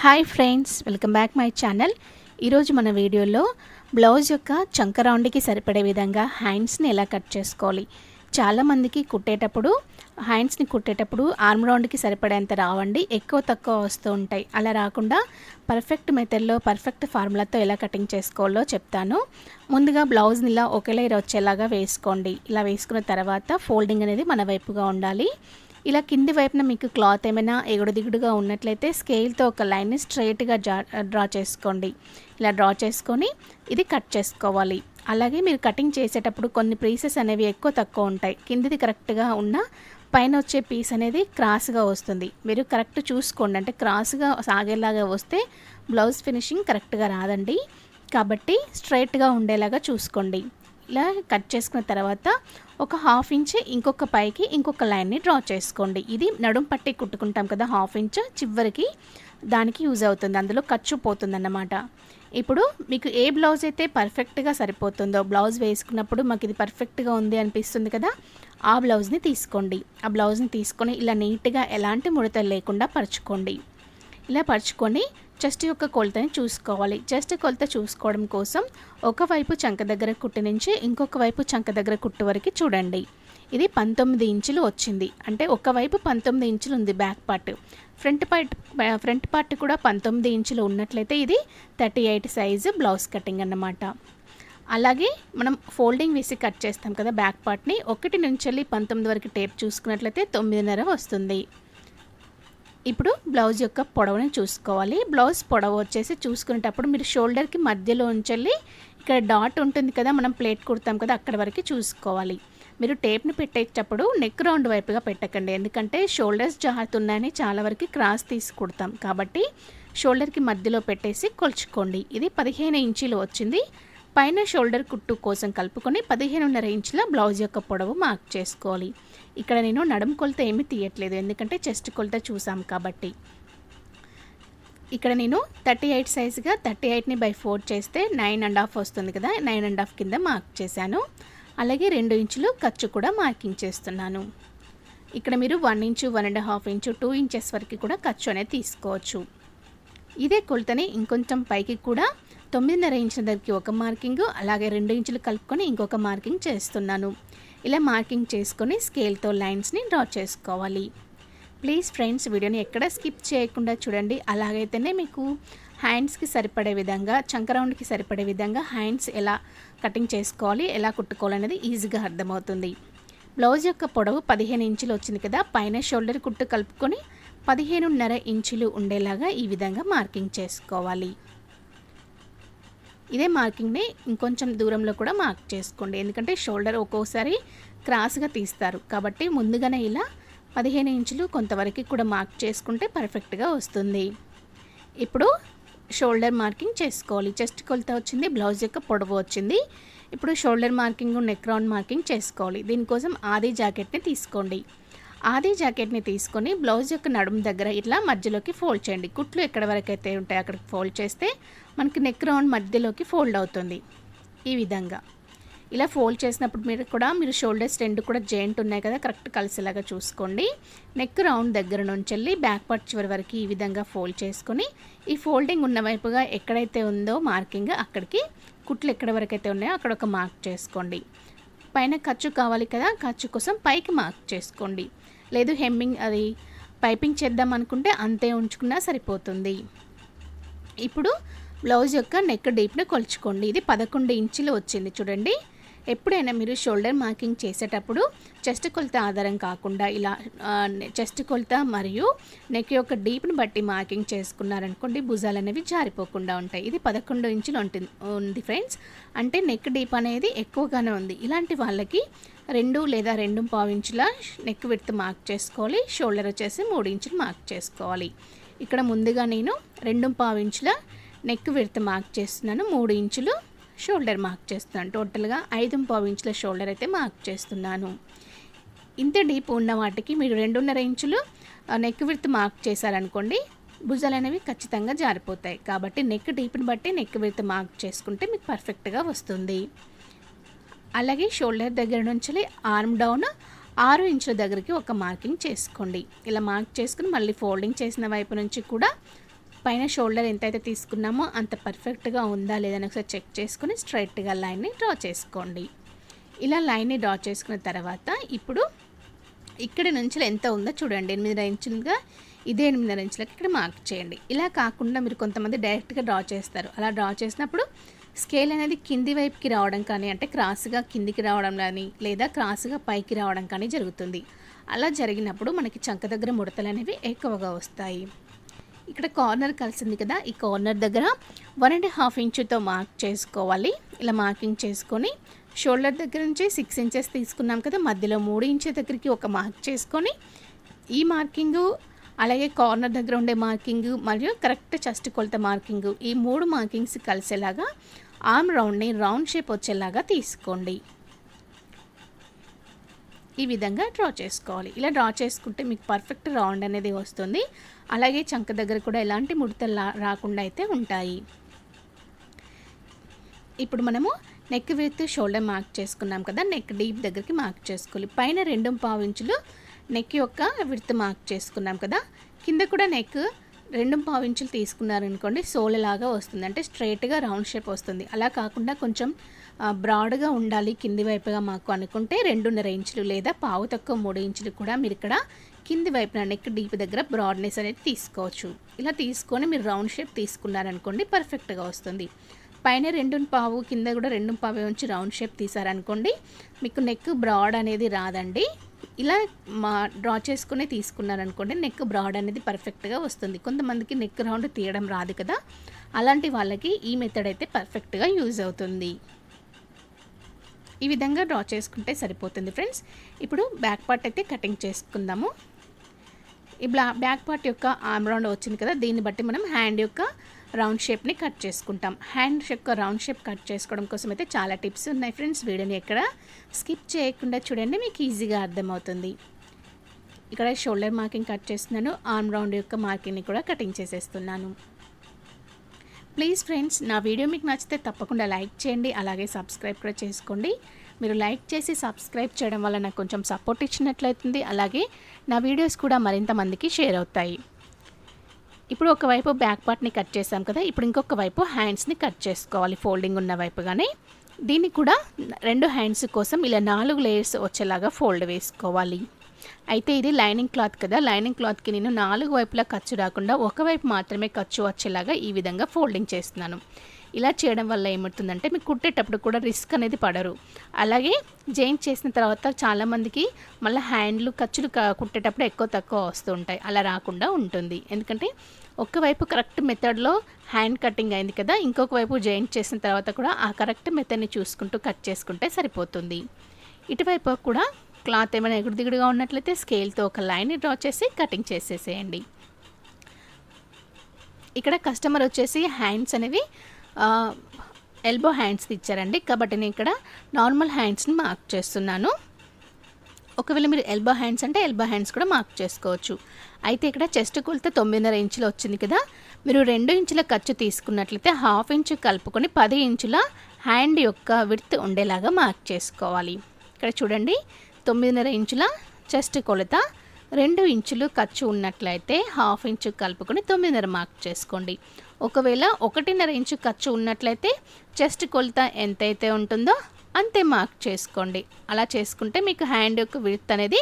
Hi friends welcome back my channel ఈరోజు మన వీడియోలో బ్లౌజ్ యొక్క చంక రౌండ్కి సరిపడే విధంగా హ్యాండ్స్ని ఎలా కట్ చేసుకోవాలి? చాలామందికి కుట్టేటప్పుడు హ్యాండ్స్ని కుట్టేటప్పుడు ఆర్మ్ రౌండ్కి సరిపడేంత రావండి ఎక్కువ తక్కువ వస్తూ ఉంటాయి. అలా రాకుండా పర్ఫెక్ట్ మెథడ్లో పర్ఫెక్ట్ ఫార్ములాతో ఎలా కటింగ్ చేసుకోవాలో చెప్తాను. ముందుగా బ్లౌజ్ని ఇలా ఒకే లేయర్ వచ్చేలాగా వేసుకోండి. ఇలా వేసుకున్న తర్వాత ఫోల్డింగ్ అనేది మన వైపుగా ఉండాలి. ఇలా కింది వైపున మీకు క్లాత్ ఏమైనా ఎగుడు దిగుడుగా ఉన్నట్లయితే స్కేల్తో ఒక లైన్ని స్ట్రైట్గా జా డ్రా చేసుకోండి. ఇలా డ్రా చేసుకొని ఇది కట్ చేసుకోవాలి. అలాగే మీరు కటింగ్ చేసేటప్పుడు కొన్ని పీసెస్ అనేవి ఎక్కువ తక్కువ ఉంటాయి. కిందిది కరెక్ట్గా ఉన్న పైన వచ్చే పీస్ అనేది క్రాస్గా వస్తుంది. మీరు కరెక్ట్ చూసుకోండి. అంటే క్రాస్గా సాగేలాగా వస్తే బ్లౌజ్ ఫినిషింగ్ కరెక్ట్గా రాదండి. కాబట్టి స్ట్రైట్గా ఉండేలాగా చూసుకోండి. ఇలా కట్ చేసుకున్న తర్వాత ఒక హాఫ్ ఇంచ్ ఇంకొక పైకి ఇంకొక లైన్ని డ్రా చేసుకోండి. ఇది నడుం పట్టి కుట్టుకుంటాం కదా హాఫ్ ఇంచ్ చివరికి దానికి యూజ్ అవుతుంది. అందులో ఖర్చు పోతుందన్నమాట. ఇప్పుడు మీకు ఏ బ్లౌజ్ అయితే పర్ఫెక్ట్గా సరిపోతుందో బ్లౌజ్ వేసుకున్నప్పుడు మాకు ఇది పర్ఫెక్ట్గా ఉంది అనిపిస్తుంది కదా ఆ బ్లౌజ్ని తీసుకోండి. ఆ బ్లౌజ్ని తీసుకొని ఇలా నీట్గా ఎలాంటి ముడతలు లేకుండా పరుచుకోండి. ఇలా పరుచుకొని చెస్ట్ యొక్క కొలతని చూసుకోవాలి. చెస్ట్ కొలత చూసుకోవడం కోసం ఒకవైపు చంక దగ్గర కుట్టు నుంచి ఇంకొక వైపు చంక దగ్గర కుట్టు వరకు చూడండి. ఇది పంతొమ్మిది ఇంచులు వచ్చింది. అంటే ఒకవైపు పంతొమ్మిది ఇంచులు ఉంది back part. Front part front part కూడా పంతొమ్మిది ఇంచులు ఉన్నట్లయితే ఇది thirty eight size blouse cutting అన్నమాట. అలాగే మనం ఫోల్డింగ్ వేసి కట్ చేస్తాం కదా బ్యాక్ పార్ట్ని. ఒకటి నుంచి వెళ్ళి పంతొమ్మిది వరకు టేప్ చూసుకున్నట్లయితే తొమ్మిదిన్నర వస్తుంది. ఇప్పుడు బ్లౌజ్ యొక్క పొడవుని చూసుకోవాలి. బ్లౌజ్ పొడవు వచ్చేసి చూసుకునేటప్పుడు మీరు షోల్డర్కి మధ్యలో ఉంచెల్లి ఇక్కడ డాట్ ఉంటుంది కదా మనం ప్లేట్ కుడతాం కదా అక్కడ వరకు చూసుకోవాలి. మీరు టేప్ని పెట్టేటప్పుడు నెక్ రౌండ్ వైపుగా పెట్టకండి. ఎందుకంటే షోల్డర్స్ జారుతున్నాయని చాలా వరకు క్రాస్ తీసి కుడతాం. కాబట్టి షోల్డర్కి మధ్యలో పెట్టేసి కొలుచుకోండి. ఇది పదిహేను ఇంచీలు వచ్చింది. పైన షోల్డర్ కుట్టు కోసం కలుపుకొని పదిహేనున్నర ఇంచుల బ్లౌజ్ యొక్క పొడవు మార్క్ చేసుకోవాలి. ఇక్కడ నేను నడుము కొలత ఏమీ తీయట్లేదు ఎందుకంటే చెస్ట్ కొలత చూసాం కాబట్టి. ఇక్కడ నేను థర్టీ ఎయిట్ సైజ్గా థర్టీ ఎయిట్ని బై ఫోర్ చేస్తే నైన్ అండ్ హాఫ్ వస్తుంది కదా నైన్ అండ్ హాఫ్ కింద మార్క్ చేశాను. అలాగే రెండు ఇంచులు ఖర్చు కూడా మార్కింగ్ చేస్తున్నాను. ఇక్కడ మీరు one inch one and half inch two inches వరకు కూడా ఖర్చు అనేది తీసుకోవచ్చు. ఇదే కొలతని ఇంకొంచెం పైకి కూడా తొమ్మిదిన్నర ఇంచుల దగ్గరికి ఒక మార్కింగ్ అలాగే రెండు ఇంచులు కలుపుకొని ఇంకొక మార్కింగ్ చేస్తున్నాను. ఇలా మార్కింగ్ చేసుకొని స్కేల్తో లైన్స్ని డ్రా చేసుకోవాలి. ప్లీజ్ ఫ్రెండ్స్ వీడియోని ఎక్కడ స్కిప్ చేయకుండా చూడండి. అలాగైతేనే మీకు హ్యాండ్స్కి సరిపడే విధంగా చంకరౌండ్కి సరిపడే విధంగా హ్యాండ్స్ ఎలా కటింగ్ చేసుకోవాలి ఎలా కుట్టుకోవాలనేది ఈజీగా అర్థమవుతుంది. బ్లౌజ్ యొక్క పొడవు పదిహేను ఇంచులు వచ్చింది కదా పైన షోల్డర్ కుట్టు కలుపుకొని పదిహేనున్నర ఇంచులు ఉండేలాగా ఈ విధంగా మార్కింగ్ చేసుకోవాలి. ఇదే మార్కింగ్ని ఇంకొంచెం దూరంలో కూడా మార్క్ చేసుకోండి. ఎందుకంటే షోల్డర్ ఒక్కోసారి క్రాస్గా తీస్తారు. కాబట్టి ముందుగానే ఇలా పదిహేను ఇంచులు కొంతవరకు కూడా మార్క్ చేసుకుంటే పర్ఫెక్ట్గా వస్తుంది. ఇప్పుడు షోల్డర్ మార్కింగ్ చేసుకోవాలి. చెస్ట్ కొలత వచ్చింది బ్లౌజ్ యొక్క పొడవు వచ్చింది. ఇప్పుడు shoulder marking neck round marking చేసుకోవాలి. దీనికోసం ఆది జాకెట్ని తీసుకోండి. ఆది జాకెట్ని తీసుకొని బ్లౌజ్ యొక్క నడుము దగ్గర ఇట్లా మధ్యలోకి ఫోల్డ్ చేయండి. కుట్లు ఎక్కడ వరకు అయితే ఉంటాయి అక్కడికి ఫోల్డ్ చేస్తే మనకి నెక్ రౌండ్ మధ్యలోకి ఫోల్డ్ అవుతుంది. ఈ విధంగా. ఇలా ఫోల్డ్ చేసినప్పుడు మీరు కూడా మీరు షోల్డర్స్ రెండు కూడా జాయింట్ ఉన్నాయి కదా కరెక్ట్ కలిసేలాగా చూసుకోండి. నెక్ రౌండ్ దగ్గర నుంచి వెళ్ళి బ్యాక్ పార్ట్ చివరి వరకు ఈ విధంగా ఫోల్డ్ చేసుకొని ఈ ఫోల్డింగ్ ఉన్న వైపుగా ఎక్కడైతే ఉందో మార్కింగ్ అక్కడికి కుట్లు ఎక్కడ వరకు అయితే ఉన్నాయో అక్కడ ఒక మార్క్ చేసుకోండి. పైన ఖర్చు కావాలి కదా ఖర్చు కోసం పైకి మార్క్ చేసుకోండి. లేదు హెమ్మింగ్ అది పైపింగ్ చేద్దాం అనుకుంటే అంతే ఉంచుకున్నా సరిపోతుంది. ఇప్పుడు బ్లౌజ్ యొక్క నెక్ డీప్ని కొలుచుకోండి. ఇది పదకొండు ఇంచులు వచ్చింది చూడండి. ఎప్పుడైనా మీరు షోల్డర్ మార్కింగ్ చేసేటప్పుడు చెస్ట్ కొలత ఆధారం కాకుండా ఇలా చెస్ట్ కొలత మరియు నెక్ యొక్క డీప్ని బట్టి మార్కింగ్ చేసుకున్నారనుకోండి భుజాలు అనేవి జారిపోకుండా ఉంటాయి. ఇది పదకొండు ఇంచులు ఉంటుంది ఉంది ఫ్రెండ్స్. అంటే నెక్ డీప్ అనేది ఎక్కువగానే ఉంది. ఇలాంటి వాళ్ళకి రెండు లేదా రెండు పావు ఇంచుల నెక్ విడ్త్ మార్క్ చేసుకోవాలి. షోల్డర్ వచ్చేసి మూడు ఇంచులు మార్క్ చేసుకోవాలి. ఇక్కడ ముందుగా నేను రెండు పావు ఇంచుల నెక్ విడ్త్ మార్క్ చేస్తున్నాను. మూడు ఇంచులు షోల్డర్ మార్క్ చేస్తున్నాను. టోటల్గా ఐదు పావు ఇంచుల షోల్డర్ అయితే మార్క్ చేస్తున్నాను. ఇంత డీప్ ఉన్న వాటికి మీరు రెండున్నర ఇంచులు నెక్ విడ్త్ మార్క్ చేశారనుకోండి భుజాలు అనేవి ఖచ్చితంగా జారిపోతాయి. కాబట్టి నెక్ డీప్ని బట్టి నెక్ విడత మార్క్ చేసుకుంటే మీకు పర్ఫెక్ట్గా వస్తుంది. అలాగే షోల్డర్ దగ్గర నుంచి ఆర్మ్ డౌన్ ఆరు ఇంచుల దగ్గరికి ఒక మార్కింగ్ చేసుకోండి. ఇలా మార్క్ చేసుకుని మళ్ళీ ఫోల్డింగ్ చేసిన వైపు నుంచి కూడా పైన షోల్డర్ ఎంతైతే తీసుకున్నామో అంత పర్ఫెక్ట్గా ఉందా లేదని ఒకసారి చెక్ చేసుకుని స్ట్రైట్గా లైన్ని డ్రా చేసుకోండి. ఇలా లైన్ని డ్రా చేసుకున్న తర్వాత ఇప్పుడు ఇక్కడ నుంచి ఎంత ఉందో చూడండి. ఎనిమిది ఇంచులుగా ఇదే ఎనిమిది ఇంచులకి ఇక్కడ మార్క్ చేయండి. ఇలా కాకుండా మీరు కొంతమంది డైరెక్ట్గా డ్రా చేస్తారు. అలా డ్రా చేసినప్పుడు స్కేల్ అనేది కింది వైపుకి రావడం కానీ అంటే క్రాస్గా కిందికి రావడం కానీ లేదా క్రాస్గా పైకి రావడం కానీ జరుగుతుంది. అలా జరిగినప్పుడు మనకి చంక దగ్గర ముడతలు అనేవి ఎక్కువగా వస్తాయి. ఇక్కడ కార్నర్ కలిసింది కదా ఈ కార్నర్ దగ్గర వన్ అండ్ హాఫ్ ఇంచుతో మార్క్ చేసుకోవాలి. ఇలా మార్కింగ్ చేసుకొని షోల్డర్ దగ్గర నుంచి సిక్స్ ఇంచెస్ తీసుకున్నాం కదా మధ్యలో మూడు ఇంచెస్ దగ్గరికి ఒక మార్క్ చేసుకొని ఈ మార్కింగు అలాగే కార్నర్ దగ్గర ఉండే మార్కింగ్ మరియు కరెక్ట్ చెస్ట్ కొలత మార్కింగ్ ఈ మూడు మార్కింగ్స్ కలిసేలాగా ఆర్మ్ రౌండ్ని రౌండ్ షేప్ వచ్చేలాగా తీసుకోండి. ఈ విధంగా డ్రా చేసుకోవాలి. ఇలా డ్రా చేసుకుంటే మీకు పర్ఫెక్ట్ రౌండ్ అనేది వస్తుంది. అలాగే చంక దగ్గర కూడా ఎలాంటి ముడతలు రాకుండా అయితే ఉంటాయి. ఇప్పుడు మనము నెక్ విత్ షోల్డర్ మార్క్ చేసుకున్నాం కదా నెక్ డీప్ దగ్గరికి మార్క్ చేసుకోవాలి. పైన రెండు పావు ఇంచులు నెక్ యొక్క విడత మార్క్ చేసుకున్నాం కదా కింద కూడా నెక్ రెండు పావు ఇంచులు తీసుకున్నారనుకోండి సోలలాగా వస్తుంది. అంటే స్ట్రైట్గా రౌండ్ షేప్ వస్తుంది. అలా కాకుండా కొంచెం బ్రాడ్గా ఉండాలి కింది వైపుగా మాకు అనుకుంటే రెండున్నర ఇంచులు లేదా పావు తక్కువ మూడు ఇంచులు కూడా మీరు ఇక్కడ కింది వైపున నెక్ డీప్ దగ్గర బ్రాడ్నెస్ అనేది తీసుకోవచ్చు. ఇలా తీసుకొని మీరు రౌండ్ షేప్ తీసుకున్నారనుకోండి పర్ఫెక్ట్గా వస్తుంది. పైన రెండు పావు కింద కూడా రెండు పావు ఉంచి రౌండ్ షేప్ తీసారనుకోండి మీకు నెక్ బ్రాడ్ అనేది రాదండి. ఇలా మా డ్రా చేసుకునే తీసుకున్నారనుకోండి నెక్ బ్రాడ్ అనేది పర్ఫెక్ట్గా వస్తుంది. కొంతమందికి నెక్ రౌండ్ తీయడం రాదు కదా అలాంటి వాళ్ళకి ఈ మెథడ్ అయితే పర్ఫెక్ట్గా యూజ్ అవుతుంది. ఈ విధంగా డ్రా చేసుకుంటే సరిపోతుంది ఫ్రెండ్స్. ఇప్పుడు బ్యాక్ పార్ట్ అయితే కటింగ్ చేసుకుందాము. ఈ బ్లా బ్యాక్ పార్ట్ యొక్క ఆమ్ రౌండ్ వచ్చింది కదా దీన్ని బట్టి మనం హ్యాండ్ యొక్క రౌండ్ షేప్ని కట్ చేసుకుంటాం. హ్యాండ్ యొక్క రౌండ్ షేప్ కట్ చేసుకోవడం కోసం అయితే చాలా టిప్స్ ఉన్నాయి ఫ్రెండ్స్. వీడియోని ఎక్కడ స్కిప్ చేయకుండా చూడండి మీకు ఈజీగా అర్థమవుతుంది. ఇక్కడ షోల్డర్ మార్కింగ్ కట్ చేస్తున్నాను. ఆర్మ్ రౌండ్ యొక్క మార్కింగ్ని కూడా కటింగ్ చేసేస్తున్నాను. ప్లీజ్ ఫ్రెండ్స్ నా వీడియో మీకు నచ్చితే తప్పకుండా లైక్ చేయండి అలాగే సబ్స్క్రైబ్ కూడా చేసుకోండి. మీరు లైక్ చేసి సబ్స్క్రైబ్ చేయడం వల్ల నాకు కొంచెం సపోర్ట్ ఇచ్చినట్లయితుంది. అలాగే నా వీడియోస్ కూడా మరింత మందికి షేర్ అవుతాయి. ఇప్పుడు ఒకవైపు బ్యాక్ పార్ట్ని కట్ చేసాం కదా ఇప్పుడు ఇంకొక వైపు హ్యాండ్స్ని కట్ చేసుకోవాలి ఫోల్డింగ్ ఉన్న వైపుగానే దీన్ని కూడా రెండు హ్యాండ్స్ కోసం ఇలా నాలుగు లేయర్స్ వచ్చేలాగా ఫోల్డ్ వేసుకోవాలి. అయితే ఇది లైనింగ్ క్లాత్ కదా లైనింగ్ క్లాత్కి నేను నాలుగు వైపులా ఖర్చు రాకుండా ఒకవైపు మాత్రమే ఖర్చు వచ్చేలాగా ఈ విధంగా ఫోల్డింగ్ చేస్తున్నాను. ఇలా చేయడం వల్ల ఏమవుతుందంటే మీకు కుట్టేటప్పుడు కూడా రిస్క్ అనేది పడరు. అలాగే జాయింట్ చేసిన తర్వాత చాలామందికి మళ్ళీ హ్యాండ్లు ఖర్చులు కుట్టేటప్పుడు ఎక్కువ తక్కువ వస్తూ ఉంటాయి. అలా రాకుండా ఉంటుంది. ఎందుకంటే ఒకవైపు కరెక్ట్ మెథడ్లో హ్యాండ్ కటింగ్ అయింది కదా ఇంకొక వైపు జాయింట్ చేసిన తర్వాత కూడా ఆ కరెక్ట్ మెథడ్ని చూసుకుంటూ కట్ చేసుకుంటే సరిపోతుంది. ఇటువైపు కూడా క్లాత్ ఏమైనా ఎగుడు దిగుడుగా ఉన్నట్లయితే స్కేల్తో ఒక లైన్ డ్రా చేసి కటింగ్ చేసేసేయండి. ఇక్కడ కస్టమర్ వచ్చేసి హ్యాండ్స్ అనేవి ఎల్బో హ్యాండ్స్ ఇచ్చారండి. కాబట్టి నేను ఇక్కడ నార్మల్ హ్యాండ్స్ని మార్క్ చేస్తున్నాను. ఒకవేళ మీరు ఎల్బో హ్యాండ్స్ అంటే ఎల్బో హ్యాండ్స్ కూడా మార్క్ చేసుకోవచ్చు. అయితే ఇక్కడ చెస్ట్ కొలత తొమ్మిదిన్నర ఇంచులు వచ్చింది కదా. మీరు రెండు ఇంచుల ఖర్చు తీసుకున్నట్లయితే హాఫ్ ఇంచు కలుపుకొని పది ఇంచుల హ్యాండ్ యొక్క విడ్త్ ఉండేలాగా మార్క్ చేసుకోవాలి. ఇక్కడ చూడండి తొమ్మిదిన్నర ఇంచుల చెస్ట్ కొలత రెండు ఇంచులు ఖర్చు ఉన్నట్లయితే హాఫ్ ఇంచు కలుపుకొని తొమ్మిదిన్నర మార్క్ చేసుకోండి. ఒకవేళ ఒకటిన్నర ఇంచు ఖర్చు ఉన్నట్లయితే చెస్ట్ కొలత ఎంతైతే ఉంటుందో అంతే మార్క్ చేసుకోండి. అలా చేసుకుంటే మీకు హ్యాండ్ యొక్క విడత్ అనేది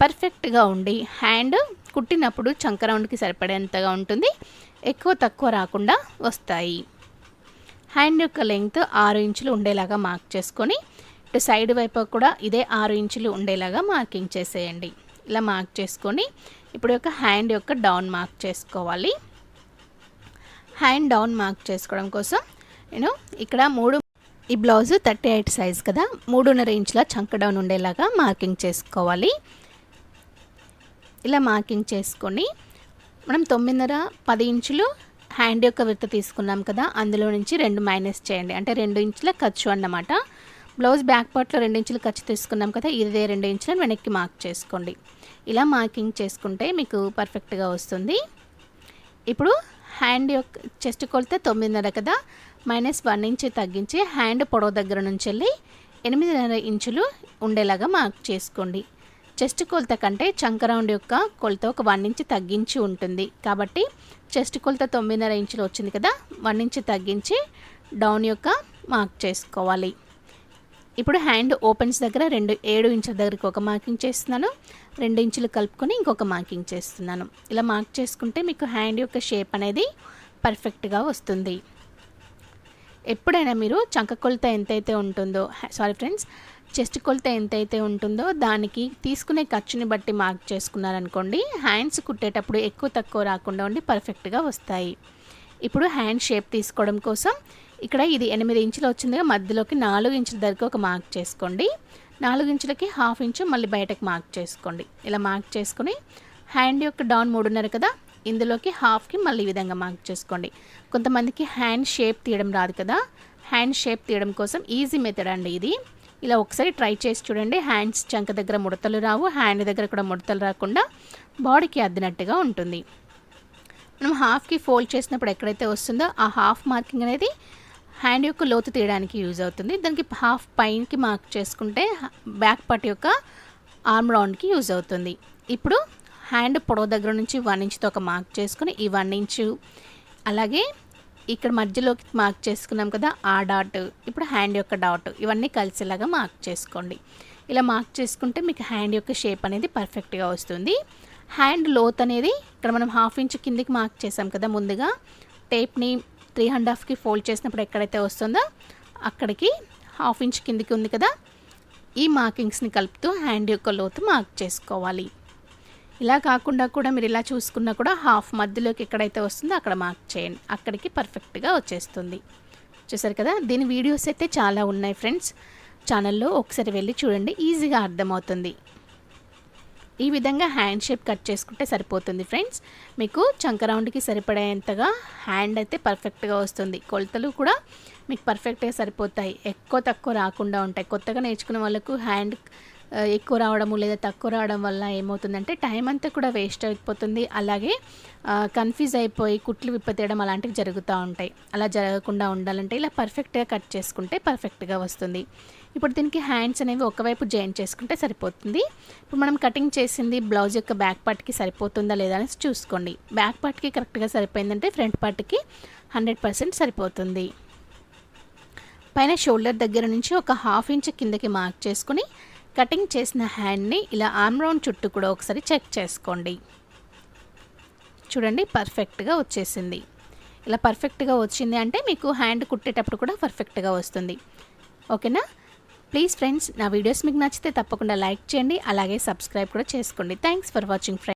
పర్ఫెక్ట్గా ఉండి హ్యాండ్ కుట్టినప్పుడు చంక రౌండ్కి సరిపడేంతగా ఉంటుంది ఎక్కువ తక్కువ రాకుండా వస్తాయి. హ్యాండ్ యొక్క లెంగ్త్ ఆరు ఇంచులు ఉండేలాగా మార్క్ చేసుకొని ఇటు సైడ్ వైపు కూడా ఇదే ఆరు ఇంచులు ఉండేలాగా మార్కింగ్ చేసేయండి. ఇలా మార్క్ చేసుకొని ఇప్పుడు యొక్క హ్యాండ్ యొక్క డౌన్ మార్క్ చేసుకోవాలి. హ్యాండ్ డౌన్ మార్క్ చేసుకోవడం కోసం నేను ఇక్కడ మూడు ఈ బ్లౌజ్ థర్టీ ఎయిట్ సైజ్ కదా మూడున్నర ఇంచుల చంక డౌన్ ఉండేలాగా మార్కింగ్ చేసుకోవాలి. ఇలా మార్కింగ్ చేసుకొని మనం తొమ్మిదిన్నర పది ఇంచులు హ్యాండ్ యొక్క విడత తీసుకున్నాం కదా అందులో నుంచి రెండు మైనస్ చేయండి. అంటే రెండు ఇంచుల ఖర్చు అన్నమాట. బ్లౌజ్ బ్యాక్ పార్ట్లో రెండు ఇంచులు ఖర్చు తీసుకున్నాం కదా ఇదే రెండు ఇంచులను వెనక్కి మార్క్ చేసుకోండి. ఇలా మార్కింగ్ చేసుకుంటే మీకు పర్ఫెక్ట్గా వస్తుంది. ఇప్పుడు హ్యాండ్ యొక్క చెస్ట్ కొలితే తొమ్మిదిన్నర కదా మైనస్ వన్ ఇంచ్ తగ్గించి హ్యాండ్ పొడవు దగ్గర నుంచి వెళ్ళి ఎనిమిదిన్నర ఇంచులు ఉండేలాగా మార్క్ చేసుకోండి. చెస్ట్ కొలత కంటే చంక రౌండ్ యొక్క కొలత ఒక వన్ ఇంచ్ తగ్గించి ఉంటుంది. కాబట్టి చెస్ట్ కొలత తొమ్మిదిన్నర ఇంచులు వచ్చింది కదా వన్ ఇంచ్ తగ్గించి డౌన్ యొక్క మార్క్ చేసుకోవాలి. ఇప్పుడు హ్యాండ్ ఓపెన్స్ దగ్గర రెండు ఏడు ఇంచుల దగ్గరికి ఒక మార్కింగ్ చేస్తున్నాను. రెండు ఇంచులు కలుపుకొని ఇంకొక మార్కింగ్ చేస్తున్నాను. ఇలా మార్క్ చేసుకుంటే మీకు హ్యాండ్ యొక్క షేప్ అనేది పర్ఫెక్ట్గా వస్తుంది. ఎప్పుడైనా మీరు చంక కొలత ఎంతైతే ఉంటుందో సారీ ఫ్రెండ్స్ చెస్ట్ కొలత ఎంతైతే ఉంటుందో దానికి తీసుకునే ఖర్చుని బట్టి మార్క్ చేసుకున్నారనుకోండి హ్యాండ్స్ కుట్టేటప్పుడు ఎక్కువ తక్కువ రాకుండా ఉండి పర్ఫెక్ట్గా వస్తాయి. ఇప్పుడు హ్యాండ్ షేప్ తీసుకోవడం కోసం ఇక్కడ ఇది ఎనిమిది ఇంచులు వచ్చిందిగా మధ్యలోకి నాలుగు ఇంచుల దగ్గర ఒక మార్క్ చేసుకోండి. నాలుగు ఇంచులకి హాఫ్ ఇంచు మళ్ళీ బయటకు మార్క్ చేసుకోండి. ఇలా మార్క్ చేసుకొని హ్యాండ్ యొక్క డౌన్ మూడున్నర కదా ఇందులోకి హాఫ్కి మళ్ళీ ఈ విధంగా మార్క్ చేసుకోండి. కొంతమందికి హ్యాండ్ షేప్ తీయడం రాదు కదా హ్యాండ్ షేప్ తీయడం కోసం ఈజీ మెథడ్ అండి ఇది. ఇలా ఒకసారి ట్రై చేసి చూడండి హ్యాండ్స్ చంక దగ్గర ముడతలు రావు హ్యాండ్ దగ్గర కూడా ముడతలు రాకుండా బాడీకి అద్దినట్టుగా ఉంటుంది. మనం హాఫ్కి ఫోల్డ్ చేసినప్పుడు ఎక్కడైతే వస్తుందో ఆ హాఫ్ మార్కింగ్ అనేది హ్యాండ్ యొక్క లోతు తీయడానికి యూజ్ అవుతుంది. దానికి హాఫ్ పైన్కి మార్క్ చేసుకుంటే బ్యాక్ పార్ట్ యొక్క ఆర్మ్ రౌండ్కి యూజ్ అవుతుంది. ఇప్పుడు హ్యాండ్ పొడవు దగ్గర నుంచి వన్ ఇంచ్తో ఒక మార్క్ చేసుకుని ఈ వన్ ఇంచు అలాగే ఇక్కడ మధ్యలోకి మార్క్ చేసుకున్నాం కదా ఆ డాట్. ఇప్పుడు హ్యాండ్ యొక్క డాట్. ఇవన్నీ కలిసేలాగా మార్క్ చేసుకోండి. ఇలా మార్క్ చేసుకుంటే మీకు హ్యాండ్ యొక్క షేప్ అనేది పర్ఫెక్ట్గా వస్తుంది. హ్యాండ్ లోత్ అనేది ఇక్కడ మనం హాఫ్ ఇంచ్ కిందికి మార్క్ చేసాం కదా ముందుగా. టేప్ని త్రీ అండ్ హాఫ్కి ఫోల్డ్ చేసినప్పుడు ఎక్కడైతే వస్తుందో అక్కడికి హాఫ్ ఇంచ్ కిందికి ఉంది కదా ఈ మార్కింగ్స్ని కలుపుతూ హ్యాండ్ యొక్క లోతు మార్క్ చేసుకోవాలి. ఇలా కాకుండా కూడా మీరు ఇలా చూసుకున్నా కూడా హాఫ్ మధ్యలోకి ఎక్కడైతే వస్తుందో అక్కడ మార్క్ చేయండి. అక్కడికి పర్ఫెక్ట్గా వచ్చేస్తుంది. చూసారు కదా దీని వీడియోస్ అయితే చాలా ఉన్నాయి ఫ్రెండ్స్ ఛానల్లో ఒకసారి వెళ్ళి చూడండి ఈజీగా అర్థమవుతుంది. ఈ విధంగా హ్యాండ్ షేప్ కట్ చేసుకుంటే సరిపోతుంది ఫ్రెండ్స్. మీకు చంక రౌండ్కి సరిపడేంతగా హ్యాండ్ అయితే పర్ఫెక్ట్గా వస్తుంది. కొలతలు కూడా మీకు పర్ఫెక్ట్గా సరిపోతాయి. ఎక్కువ తక్కువ రాకుండా ఉంటాయి. కొత్తగా నేర్చుకునే వాళ్ళకు హ్యాండ్ ఎక్కువ రావడము లేదా తక్కువ రావడం వల్ల ఏమవుతుందంటే టైం అంతా కూడా వేస్ట్ అయిపోతుంది. అలాగే కన్ఫ్యూజ్ అయిపోయి కుట్లు విప్పతీయడం అలాంటివి జరుగుతూ ఉంటాయి. అలా జరగకుండా ఉండాలంటే ఇలా పర్ఫెక్ట్గా కట్ చేసుకుంటే పర్ఫెక్ట్గా వస్తుంది. ఇప్పుడు దీనికి హ్యాండ్స్ అనేవి ఒకవైపు జాయిన్ చేసుకుంటే సరిపోతుంది. ఇప్పుడు మనం కటింగ్ చేసింది బ్లౌజ్ యొక్క బ్యాక్ పార్ట్కి సరిపోతుందా లేదా అని చూసుకోండి. బ్యాక్ పార్ట్కి కరెక్ట్గా సరిపోయిందంటే ఫ్రంట్ పార్ట్కి హండ్రెడ్ పర్సెంట్ సరిపోతుంది. పైన షోల్డర్ దగ్గర నుంచి ఒక హాఫ్ ఇంచ్ కిందకి మార్క్ చేసుకుని కటింగ్ చేసిన హ్యాండ్ని ఇలా ఆమ్ రౌండ్ చుట్టూ కూడా ఒకసారి చెక్ చేసుకోండి. చూడండి పర్ఫెక్ట్గా వచ్చేసింది. ఇలా పర్ఫెక్ట్గా వచ్చింది అంటే మీకు హ్యాండ్ కుట్టేటప్పుడు కూడా పర్ఫెక్ట్గా వస్తుంది. ఓకేనా? ప్లీజ్ ఫ్రెండ్స్ నా వీడియోస్ మీకు నచ్చితే తప్పకుండా లైక్ చేయండి అలాగే సబ్స్క్రైబ్ కూడా చేసుకోండి. Thanks for watching friends